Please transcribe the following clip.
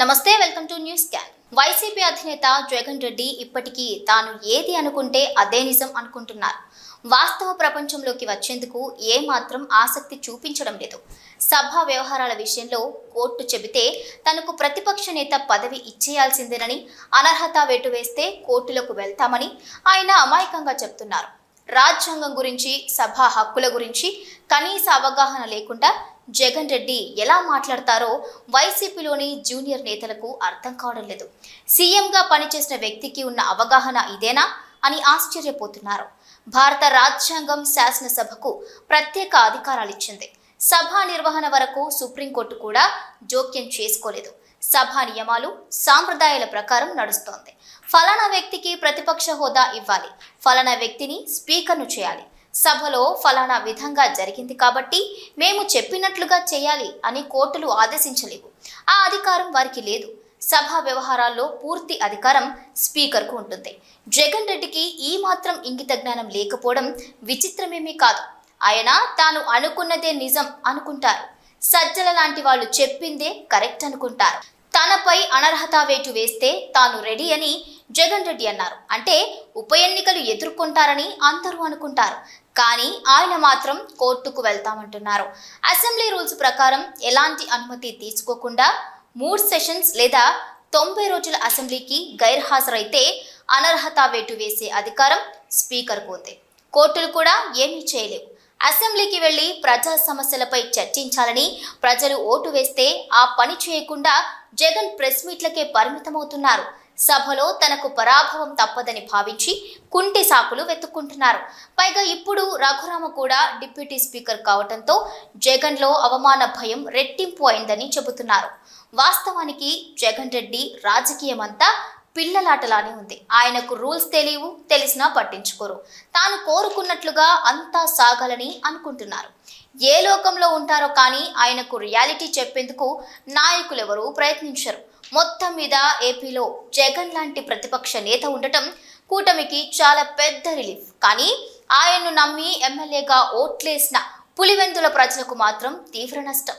నమస్తే welcome to news can. YCP అధినేత జగన్ రెడ్డి ఇప్పటికీ తాను ఏది అనుకుంటే అదే నిజం అనుకుంటున్నారు. వాస్తవ ప్రపంచంలోకి వచ్చేందుకు ఏమాత్రం ఆసక్తి చూపించడం లేదు. సభ వ్యవహారాల విషయంలో కోర్టు చెబితే తనకు ప్రతిపక్ష నేత పదవి ఇచ్చేయాల్సిందేనని అనర్హత వేటు వేస్తే కోర్టులకు వెళ్తామని ఆయన అమాయకంగా చెప్తున్నారు. రాజ్యాంగం గురించి సభా హక్కుల గురించి కనీస అవగాహన లేకుండా జగన్ రెడ్డి ఎలా మాట్లాడతారో వైసీపీలోని జూనియర్ నేతలకు అర్థం కావడం లేదు. సీఎంగా పనిచేసిన వ్యక్తికి ఉన్న అవగాహన ఇదేనా అని ఆశ్చర్యపోతున్నారు. భారత రాజ్యాంగం శాసనసభకు ప్రత్యేక అధికారాలు ఇచ్చింది సభా నిర్వహణ వరకు సుప్రీంకోర్టు కూడా జోక్యం చేసుకోలేదు. సభా నియమాలు సాంప్రదాయాల ప్రకారం నడుస్తోంది. ఫలానా వ్యక్తికి ప్రతిపక్ష హోదా ఇవ్వాలి. ఫలానా వ్యక్తిని స్పీకర్ను చేయాలి. సభలో ఫలానా విధంగా జరిగింది కాబట్టి మేము చెప్పినట్లుగా చేయాలి అని కోర్టులు ఆదేశించలేవు ఆ అధికారం వారికి లేదు. సభా వ్యవహారాల్లో పూర్తి అధికారం స్పీకర్కు ఉంటుంది. జగన్ రెడ్డికి ఈ మాత్రం ఇంగిత జ్ఞానం లేకపోవడం విచిత్రమేమీ కాదు. ఆయన తాను అనుకున్నదే నిజం అనుకుంటారు. సజ్జల లాంటి వాళ్ళు చెప్పిందే కరెక్ట్ అనుకుంటారు. తనపై అనర్హత వేటు వేస్తే తాను రెడీ అని జగన్ రెడ్డి అన్నారు. అంటే ఉప ఎన్నికలు ఎదుర్కొంటారని అందరూ అనుకుంటారు. కానీ ఆయన మాత్రం కోర్టుకు వెళ్తామంటున్నారు. అసెంబ్లీ రూల్స్ ప్రకారం ఎలాంటి అనుమతి తీసుకోకుండా మూడు సెషన్స్ లేదా తొంభై రోజుల అసెంబ్లీకి గైర్హాజరైతే అనర్హత వేటు వేసే అధికారం స్పీకర్కు ఉంది కోర్టులు కూడా ఏమీ చేయలేవు. అసెంబ్లీకి వెళ్ళి ప్రజా సమస్యలపై చర్చించాలని ప్రజలు ఓటు వేస్తే ఆ పని చేయకుండా జగన్ ప్రెస్ మీట్లకే పరిమితమవుతున్నారు. సభలో తనకు పరాభవం తప్పదని భావించి కుంటి సాకులు వెతుక్కుంటున్నారు. పైగా ఇప్పుడు రఘురామ కూడా డిప్యూటీ స్పీకర్ కావడంతో జగన్లో అవమాన భయం రెట్టింపు అయిందని చెబుతున్నారు. వాస్తవానికి జగన్ రెడ్డి రాజకీయమంతా పిల్లలాటలానే ఉంది. ఆయనకు రూల్స్ తెలియవు తెలిసినా పట్టించుకోరు. తాను కోరుకున్నట్లుగా అంతా సాగాలని అనుకుంటున్నారు. ఏ లోకంలో ఉంటారో కానీ ఆయనకు రియాలిటీ చెప్పేందుకు నాయకులెవరూ ప్రయత్నించరు. మొత్తం మీద ఏపీలో జగన్ లాంటి ప్రతిపక్ష నేత ఉండటం కూటమికి చాలా పెద్ద రిలీఫ్. కానీ ఆయన్ను నమ్మి ఎమ్మెల్యేగా ఓట్లేసిన పులివెందుల ప్రజలకు మాత్రం తీవ్ర నష్టం.